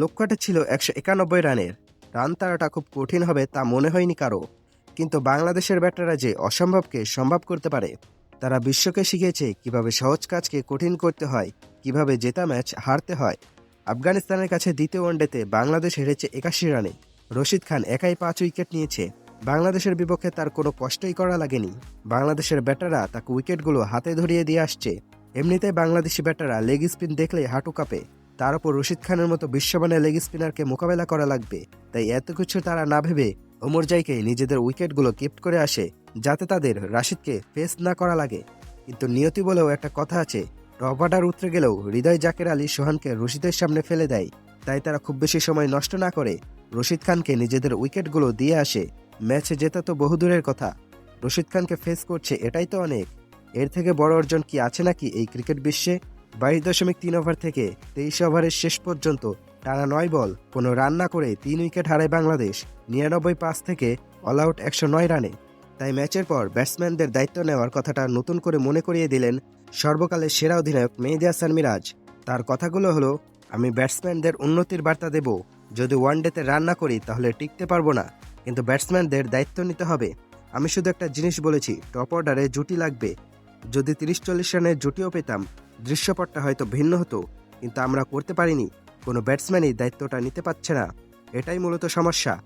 লক্ষ্যটা ছিল একশো একানব্বই রানের। রান তারাটা খুব কঠিন হবে তা মনে হয়নি কারও। কিন্তু বাংলাদেশের ব্যাটাররা যে অসম্ভবকে সম্ভব করতে পারে, তারা বিশ্বকে শিখিয়েছে কীভাবে সহজ কাজকে কঠিন করতে হয়, কীভাবে জেতা ম্যাচ হারতে হয়। আফগানিস্তানের কাছে দ্বিতীয় ওয়ানডেতে বাংলাদেশ হেরেছে একাশি রানে। রশিদ খান একাই পাঁচ উইকেট নিয়েছে। বাংলাদেশের বিপক্ষে তার কোনো কষ্টই করা লাগেনি। বাংলাদেশের ব্যাটাররা তাকে উইকেটগুলো হাতে ধরিয়ে দিয়ে আসছে। এমনিতেই বাংলাদেশি ব্যাটাররা লেগ স্পিন দেখলে হাঁটু কাঁপে। তার উপর রশিদ খানের মতো বিশ্বমানের লেগ স্পিনারকে মোকাবেলা করা লাগবে। তাই এত কিছু তারা না ভেবে ওমর জাইকে নিজেদের উইকেটগুলো কিপ্ট করে আসে, যাতে তাদের রাশিদকে ফেস না করা লাগে। কিন্তু নিয়তি বলেও একটা কথা আছে অর্ডার উতরে গেলেও হৃদয় জাকের আলী সোহানকে রশিদের সামনে ফেলে দেয়। তাই তারা খুব বেশি সময় নষ্ট না করে রশিদ খানকে নিজেদের উইকেটগুলো দিয়ে আসে। ম্যাচে জেতা তো বহুদূরের কথা। রশিদ খানকে ফেস করছে এটাই তো অনেক। এর থেকে বড় অর্জন কি আছে নাকি এই ক্রিকেট বিশ্বে? বাইশ দশমিক তিন ওভার থেকে তেইশ ওভারের শেষ পর্যন্ত টানা নয় বল, কোনো রান না করে তিন উইকেট হারায় বাংলাদেশ, নিরানব্বই পাঁচ থেকে অল আউট একশো নয় রানে। তাই ম্যাচের পর ব্যাটসম্যানদের দায়িত্ব নেওয়ার কথাটা নতুন করে মনে করিয়ে দিলেন সর্বকালের সেরা অধিনায়ক মেহেদি হাসান মিরাজ। তার কথাগুলো হলো, আমি ব্যাটসম্যানদের উন্নতির বার্তা দেব। যদি ওয়ানডেতে রান না করি তাহলে টিকতে পারব না, কিন্তু ব্যাটসম্যানদের দায়িত্ব নিতে হবে। আমি শুধু একটা জিনিস বলেছি, টপ অর্ডারে জুটি লাগবে। যদি তিরিশ চল্লিশ রানের জুটিও পেতাম দৃশ্যপটটা হয়তো ভিন্ন হতো, কিন্তু আমরা করতে পারিনি। কোনো ব্যাটসম্যানই দায়িত্বটা নিতে পারছে না। এটাই মূলত সমস্যা।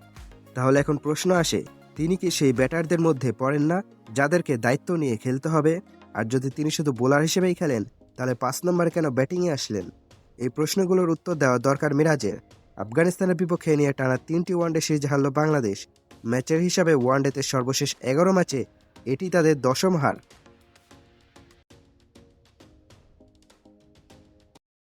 তাহলে এখন প্রশ্ন আসে, তিনি কি সেই ব্যাটারদের মধ্যে পড়েন না, যাদেরকে দায়িত্ব নিয়ে খেলতে হবে? আর যদি তিনি শুধু বোলার হিসেবেই খেলেন, তাহলে পাঁচ নম্বরে কেন ব্যাটিংয়ে আসলেন? এই প্রশ্নগুলোর উত্তর দেওয়া দরকার মিরাজের। আফগানিস্তানের বিপক্ষে নিয়ে টানা তিনটি ওয়ানডে সিরিজ হারল বাংলাদেশ। ম্যাচের হিসাবে ওয়ানডেতে সর্বশেষ এগারো ম্যাচে এটি তাদের দশম হার।